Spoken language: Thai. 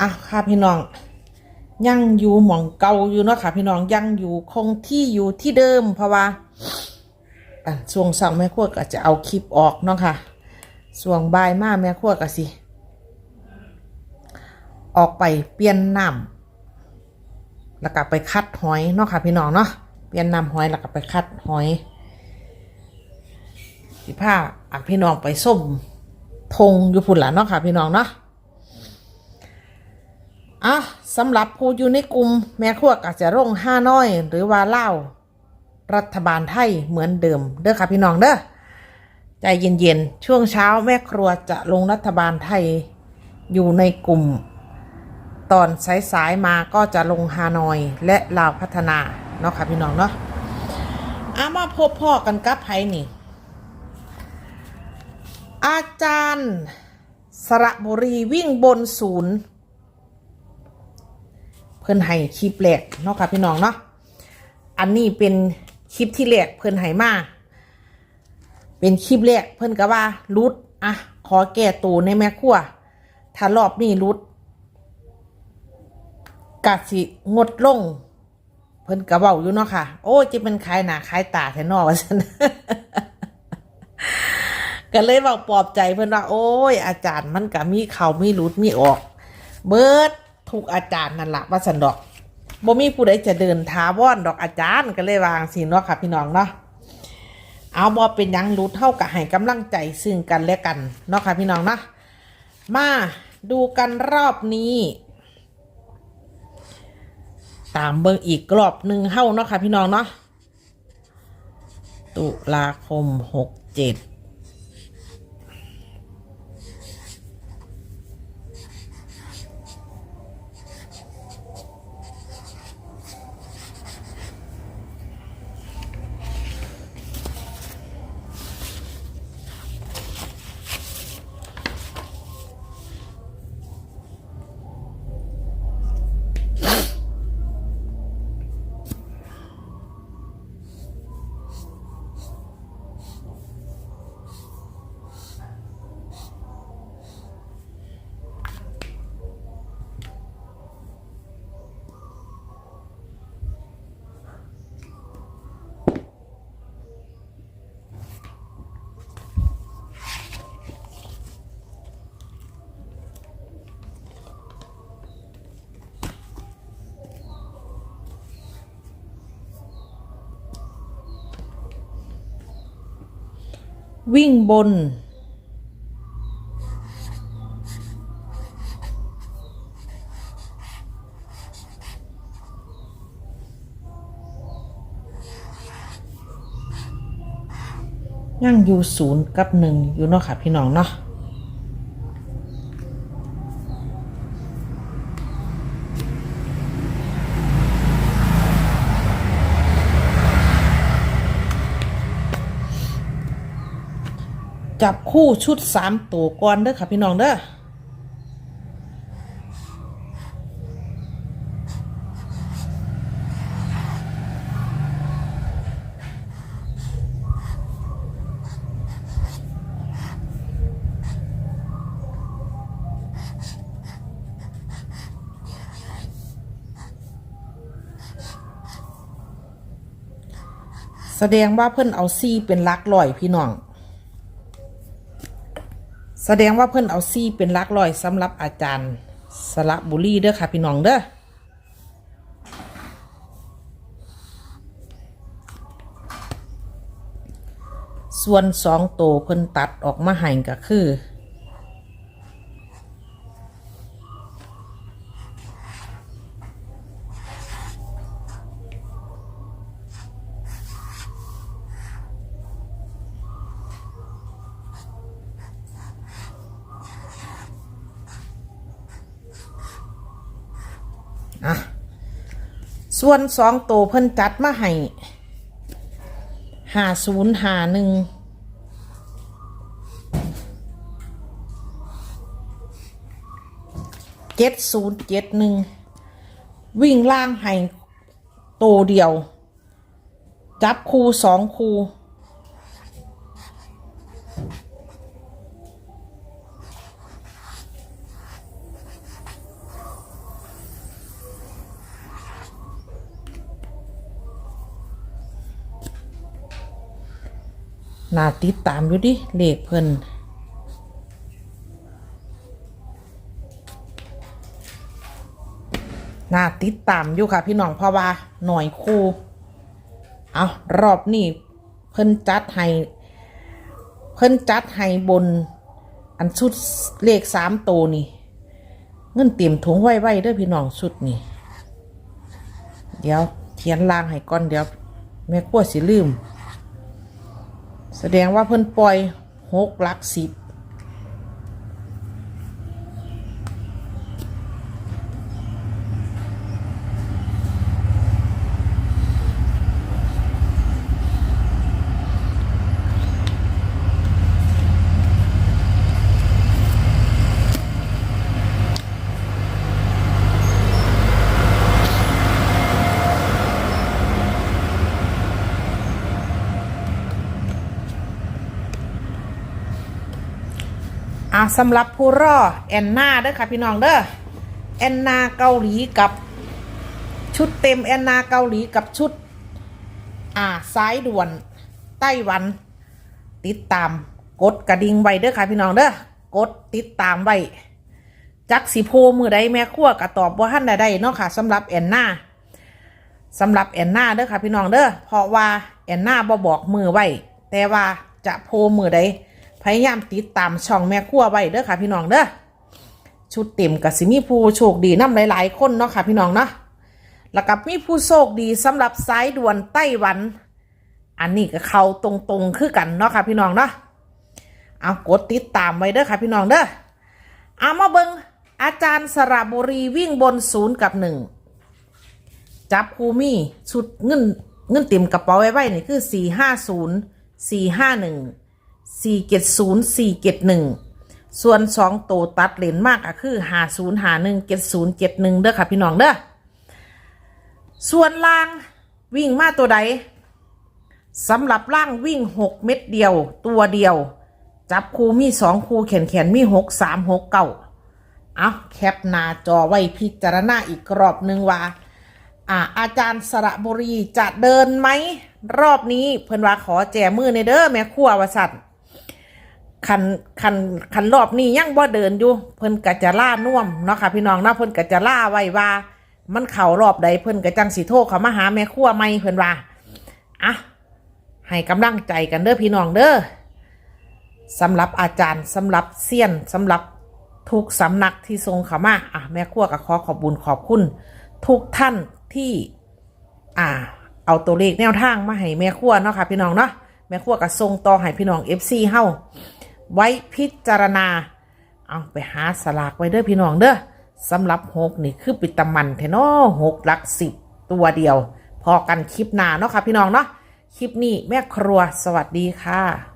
อะค่ะพี่น้องยังอยู่หม่องเก่าอยู่เนาะค่ะ พี่น้องยังอยู่คงที่อยู่ที่เดิม เพราะว่าอะช่วงสั่งแม่ครัวก็จะเอาคลิปออกเนาะค่ะช่วงบายมาแม่ครัวก็สิ ออกไปเปลี่ยนน้ำแล้วก็ไปคัดหอยเนาะค่ะ พี่น้องเนาะเปลี่ยนน้ำหอยแล้วก็ไปคัดหอยสิผ้าอักพี่น้องไปส้มทงอยู่พุ่นละเนาะค่ะ พี่น้องเนาะ อะสำหรับผู้อยู่ในกลุ่มแม่ครัวก็จจะร่งห้าน้อย หรือว่าเล่ารัฐบาลไทยเหมือนเดิม เด้อค่ะพี่น้องเด้อใจเย็นๆ ช่วงเช้าแม่ครัวจะลงรัฐบาลไทยอยู่ในกลุ่ม ตอนสายๆมาก็จะลงฮานอยและลาวพัฒนา เนาะค่ะพี่น้องเนาะอามาพบพ่อกันกับไผนี่ อาจารย์สระบุรีวิ่งบนศูนย์ เพิ่นให้คลิปแรกเนาะค่ะพี่น้องเนาะ อันนี้เป็นคลิปที่แรกเพิ่นให้มา เป็นคลิปแรกเพิ่นก็ว่ารุดอะขอแก้ตัวในแม่ครัว ถ้ารอบนี้รุดกะสิงดลง เพิ่นก็เว้าอยู่เนาะค่ะ โอ้จะเป็นขายหน้าขายตาแท้เนอว่าซั่นก็เลยเว้าปลอบใจเพิ่นว่า โอ้ย อาจารย์มันก็มีเขามีรุดมีออก เบิด ทุกอาจารย์นั่นละว่าสันดอกบ่มีผู้ใดจะเดินท้าวอนดอกอาจารย์ก็เลยวางสิเนาะค่ะพี่น้องเนาะเอาบ่เป็นยังรู้เท่ากับให้กำลังใจซึ่งกันและกันเนาะค่ะพี่น้องเนาะมาดูกันรอบนี้ ตามเบิ่งอีกรอบหนึ่งเฮ้าเนาะค่ะพี่น้องเนาะตุลาคมหกเจ็ด วิ่งบน ยังอยู่ศูนย์กับหนึ่งอยู่เนาะค่ะพี่น้องเนาะ จับคู่ชุดสามตัวก่อนเด้อค่ะพี่น้องเด้อแสดงว่าเพิ่นเอาซีเป็นลักลอยพี่น้อง แสดงว่าเพิ่นเอาซี่เป็นลักลอยสำหรับอาจารย์สระบุรีเด้อค่ะพี่น้องเด้อส่วนสองโตวเพิ่นตัดออกมาให้ก็คือ อะส่วนสองโตวเพิ่นจัดมาให้ห้าศูนย์ห้าหนึ่งเจ็ดศูนย์เจ็ดหนึ่งวิ่งล่างให้โตวเดียว จับคูสองคู น่าติดตามอยู่ดิเลขเพิ่นน่าติดตามอยู่ค่ะ พี่น้องเพราะว่าหน่อยคู่ เอารอบนี้เพิ่นจัดให้เพิ่นจัดให้บน อันชุดเลขสามตัวนี่ เงินเตรียมถุงไว้ไว้ด้อพี่น้องชุดนี่ เดี๋ยวเขียนลางให้ก่อนเดี๋ยวแม่กลัวสิลืม แสดงว่าเพิ่นปล่อยหกหลักสิบ สำหรับผู้รอแอนนาเด้อค่ะพี่น้องเด้อแอนนาเกาหลีกับชุดเต็มแอนนาเกาหลีกับชุด อ่าสายด่วนไต้หวัน ติดตามกดกระดิ่งไว้เด้อค่ะพี่น้องเด้อกดติดตามไว้จักสิโพมือใดแม่ขั้วกระตอบว่าท่านใดๆเนาะค่ะสำหรับแอนนาสำหรับแอนนาเด้อค่ะพี่น้องเด้อเพราะว่าแอนนาบ่บอกมือไว้แต่ว่าจะโพมือใด พยายามติดตามช่องแม่ครัวไว้เด้อค่ะพี่น้องเด้อชุดเต็มกับสิมีผู้โชคดีน้ำหลาย ๆ คนเนาะค่ะพี่น้องเนาะแล้วกับมีผู้โชคดีสำหรับสายด่วนไต้หวัน อันนี้ก็เขาตรงๆคือกันเนาะค่ะพี่น้องเนาะเอากดติดตามไว้เด้อค่ะพี่น้องเด้อเอามาเบิงอาจารย์สระบุรีวิ่งบนศูนย์กับหนึ่งจับคูมี่ชุดเงินเงินเต็มกระเป๋าไว้ไว้นี่คือสี่ห้าศูนย์สี่ห้าหนึ่ง สี่เจ็ดศูนย์สี่เจ็ดหนึ่งส่วนสองตัวตัดเลนมากก็คือหาศูนย์หาหนึ่งเจ็ดศูนย์เจ็ดหนึ่งเด้อค่ะพี่น้องเด้อส่วนล่างวิ่งมาตัวใดสำหรับล่างวิ่งหกเม็ดเดียว ตัวเดียว จับคูมีสองคูแขนแขนมีหกสามหกเก้าเอาแคปหน้าจอไว้พิจารณาอีกรอบหนึ่งว่าอ่าอาจารย์สระบุรีจะเดินไหม รอบนี้เพิ่นว่าขอแจมือในเด้อแม่ครัววสัตว์ คันคันคันรอบนี้ยังบ่เดินอยู่ เพิ่นกะจะล่าน่วมเนาะค่ะพี่น้องเนาะเพิ่นกะจะล่าไว้ว่า มันเข่ารอบใดเพิ่นกะจังสิโทรเขามาหาแม่ครัวไหมเพิ่นว่าอะให้กำลังใจกันเด้อพี่น้องเด้อสำหรับอาจารย์สำหรับเซียนสำหรับทุกสำนักที่ทรงเขามาอะแม่ครัวก็ขอขอบบุญขอบคุณ ทุกท่านที่ อ่า เอาตัวเลขแนวทางมาให้แม่ครัวเนาะค่ะพี่น้องเนาะแม่ครัวก็ส่งต่อให้พี่น้อง FC เฮา ไว้พิจารณา เอาไปหาสลากไว้เด้อพี่น้องเด้อสำหรับหกนี่คือปิตามันเทนอหกหลักสิบตัวเดียว พอกันคลิปหน้าเนาะค่ะพี่น้องเนาะคลิปนี้แม่ครัวสวัสดีค่ะ